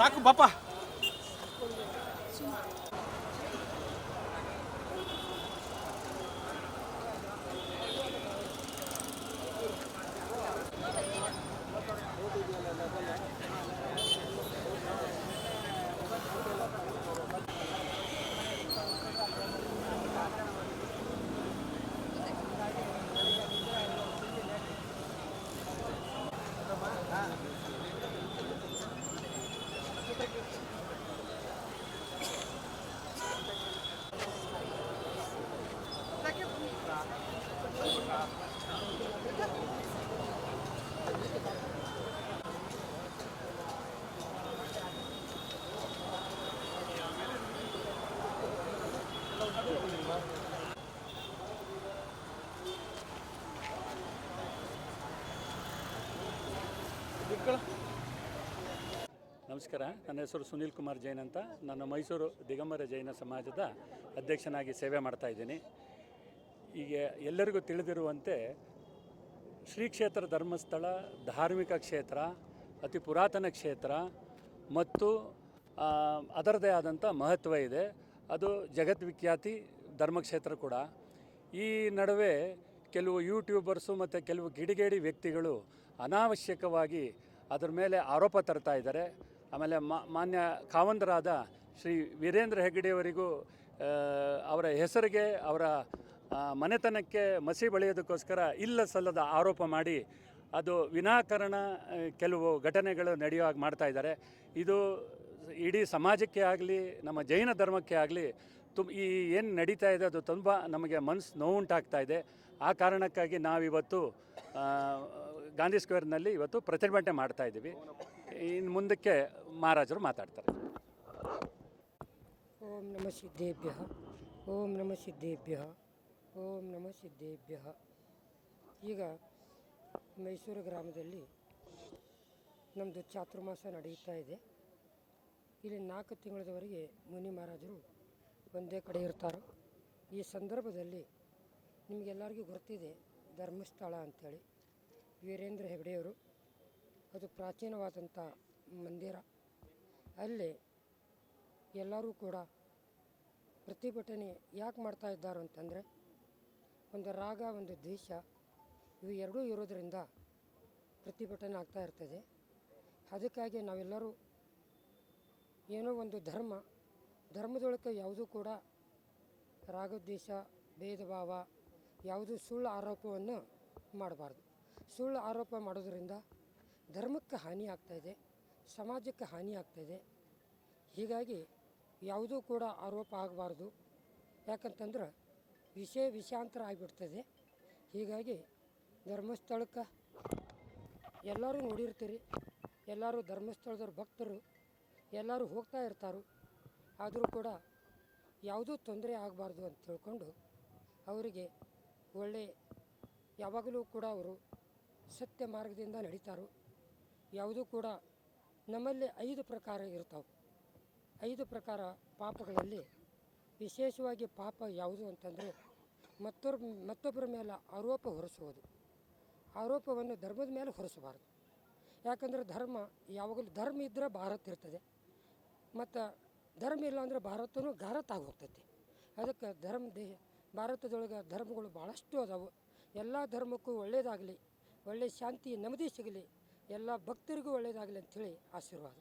ಸಾಕು ಬಾಪ. ನಮಸ್ಕಾರ, ನನ್ನ ಹೆಸರು ಸುನೀಲ್ ಕುಮಾರ್ ಜೈನ್ ಅಂತ. ನಾನು ಮೈಸೂರು ದಿಗಂಬರ ಜೈನ ಸಮಾಜದ ಅಧ್ಯಕ್ಷನಾಗಿ ಸೇವೆ ಮಾಡ್ತಾ ಇದ್ದೀನಿ. ಈಗ ಎಲ್ಲರಿಗೂ ತಿಳಿದಿರುವಂತೆ ಶ್ರೀ ಕ್ಷೇತ್ರ ಧರ್ಮಸ್ಥಳ, ಧಾರ್ಮಿಕ ಕ್ಷೇತ್ರ, ಅತಿ ಪುರಾತನ ಕ್ಷೇತ್ರ ಮತ್ತು ಅದರದೇ ಆದಂಥ ಮಹತ್ವ ಇದೆ. ಅದು ಜಗದ್ವಿಖ್ಯಾತಿ ಧರ್ಮಕ್ಷೇತ್ರ ಕೂಡ. ಈ ನಡುವೆ ಕೆಲವು ಯೂಟ್ಯೂಬರ್ಸು ಮತ್ತು ಕೆಲವು ಗಿಡಿಗೇಡಿ ವ್ಯಕ್ತಿಗಳು ಅನಾವಶ್ಯಕವಾಗಿ ಅದರ ಮೇಲೆ ಆರೋಪ ತರ್ತಾ ಇದ್ದಾರೆ. ಆಮೇಲೆ ಮಾನ್ಯ ಕಾವಂದರಾದ ಶ್ರೀ ವೀರೇಂದ್ರ ಹೆಗ್ಗಡೆಯವರಿಗೂ ಅವರ ಹೆಸರಿಗೆ, ಅವರ ಮನೆತನಕ್ಕೆ ಮಸಿ ಬಳಿಯೋದಕ್ಕೋಸ್ಕರ ಇಲ್ಲ ಸಲ್ಲದ ಆರೋಪ ಮಾಡಿ ಅದು ವಿನಾಕಾರಣ ಕೆಲವು ಘಟನೆಗಳು ನಡೆಯೋ ಹಾಗೆ ಮಾಡ್ತಾ ಇದ್ದಾರೆ. ಇದು ಇಡೀ ಸಮಾಜಕ್ಕೆ ಆಗಲಿ, ನಮ್ಮ ಜೈನ ಧರ್ಮಕ್ಕೆ ಆಗಲಿ, ತುಮ್, ಈ ಏನು ನಡೀತಾ ಇದೆ ಅದು ತುಂಬ ನಮಗೆ ಮನಸ್ಸು ನೋವುಂಟಾಗ್ತಾ ಇದೆ. ಆ ಕಾರಣಕ್ಕಾಗಿ ನಾವಿವತ್ತು ಗಾಂಧಿ ಸ್ಕ್ವೇರ್ನಲ್ಲಿ ಇವತ್ತು ಪ್ರತಿಭಟನೆ ಮಾಡ್ತಾ ಇದ್ದೀವಿ. ಇನ್ನು ಮುಂದಕ್ಕೆ ಮಹಾರಾಜರು ಮಾತಾಡ್ತಾರೆ. ಓಂ ನಮ ಸಿದ್ಧೇಭ್ಯ ಓಂ ನಮ ಸಿದ್ಧೇಭ್ಯ ಓಂ ನಮ ಸಿದ್ಧೇಭ್ಯ ಈಗ ಮೈಸೂರು ಗ್ರಾಮದಲ್ಲಿ ನಮ್ಮದು ಚಾತುರ್ಮಾಸ ನಡೆಯುತ್ತಾ ಇದೆ. ಇಲ್ಲಿ ನಾಲ್ಕು ತಿಂಗಳದವರೆಗೆ ಮುನಿ ಮಹಾರಾಜರು ಒಂದೇ ಕಡೆ ಇರ್ತಾರೆ. ಈ ಸಂದರ್ಭದಲ್ಲಿ ನಿಮಗೆಲ್ಲರಿಗೂ ಗೊತ್ತಿದೆ, ಧರ್ಮಸ್ಥಳ ಅಂಥೇಳಿ ವೀರೇಂದ್ರ ಹೆಗಡೆಯವರು. ಅದು ಪ್ರಾಚೀನವಾದಂಥ ಮಂದಿರ. ಅಲ್ಲಿ ಎಲ್ಲರೂ ಕೂಡ ಪ್ರತಿಭಟನೆ ಯಾಕೆ ಮಾಡ್ತಾ ಇದ್ದಾರೆ ಅಂತಂದರೆ, ಒಂದು ರಾಗ, ಒಂದು ದ್ವೇಷ, ಇವು ಎರಡೂ ಇರೋದರಿಂದ ಪ್ರತಿಭಟನೆ ಆಗ್ತಾ ಇರ್ತದೆ. ಅದಕ್ಕಾಗಿ ನಾವೆಲ್ಲರೂ ಏನೋ ಒಂದು ಧರ್ಮ ಧರ್ಮದೊಳಗೆ ಯಾವುದೂ ಕೂಡ ರಾಗದ್ವೇಷ ಭೇದ ಭಾವ ಯಾವುದೂ ಸುಳ್ಳು ಆರೋಪವನ್ನು ಮಾಡಬಾರ್ದು. ಸುಳ್ಳು ಆರೋಪ ಮಾಡೋದರಿಂದ ಧರ್ಮಕ್ಕೆ ಹಾನಿ ಆಗ್ತಾಯಿದೆ ಸಮಾಜಕ್ಕೆ ಹಾನಿ ಆಗ್ತಾಯಿದೆ ಹೀಗಾಗಿ ಯಾವುದೂ ಕೂಡ ಆರೋಪ ಆಗಬಾರ್ದು. ಯಾಕಂತಂದ್ರೆ ವಿಷಯ ವಿಷಾಂತರ ಆಗಿಬಿಡ್ತದೆ. ಹೀಗಾಗಿ ಧರ್ಮಸ್ಥಳಕ್ಕೆ ಎಲ್ಲರೂ ನೋಡಿರ್ತೀರಿ. ಎಲ್ಲರೂ ಧರ್ಮಸ್ಥಳದವ್ರ ಭಕ್ತರು. ಎಲ್ಲರೂ ಹೋಗ್ತಾ ಇರ್ತಾರೆ. ಆದರೂ ಕೂಡ ಯಾವುದೂ ತೊಂದರೆ ಆಗಬಾರ್ದು ಅಂತ ತಿಳ್ಕೊಂಡು ಅವರಿಗೆ ಒಳ್ಳೆ ಯಾವಾಗಲೂ ಕೂಡ ಅವರು ಸತ್ಯ ಮಾರ್ಗದಿಂದ ನಡೀತಾರೋ, ಯಾವುದೂ ಕೂಡ ನಮ್ಮಲ್ಲಿ ಐದು ಪ್ರಕಾರ ಇರ್ತಾವೆ. ಐದು ಪ್ರಕಾರ ಪಾಪಗಳಲ್ಲಿ ವಿಶೇಷವಾಗಿ ಪಾಪ ಯಾವುದು ಅಂತಂದರೆ ಮತ್ತೊಬ್ಬ ಮತ್ತೊಬ್ಬರ ಮೇಲೆ ಆರೋಪ ಹೊರಿಸುವುದು. ಆರೋಪವನ್ನು ಧರ್ಮದ ಮೇಲೆ ಹೊರಿಸಬಾರ್ದು. ಯಾಕಂದರೆ ಧರ್ಮ ಯಾವಾಗಲೂ ಧರ್ಮ ಇದ್ದರೆ ಭಾರತ ಇರ್ತದೆ. ಮತ್ತು ಧರ್ಮ ಇಲ್ಲ ಅಂದರೆ ಭಾರತನೂ ಗಾರತಾಗಿ ಹೋಗ್ತೈತಿ ಅದಕ್ಕೆ ಧರ್ಮ ದೇಹ ಭಾರತದೊಳಗೆ ಧರ್ಮಗಳು ಭಾಳಷ್ಟು ಅದಾವು. ಎಲ್ಲ ಧರ್ಮಕ್ಕೂ ಒಳ್ಳೆಯದಾಗಲಿ ಒಳ್ಳೆಯ ಶಾಂತಿ ನೆಮ್ಮದಿ ಸಿಗಲಿ, ಎಲ್ಲ ಭಕ್ತರಿಗೂ ಒಳ್ಳೆಯದಾಗಲಿ ಅಂಥೇಳಿ ಆಶೀರ್ವಾದ.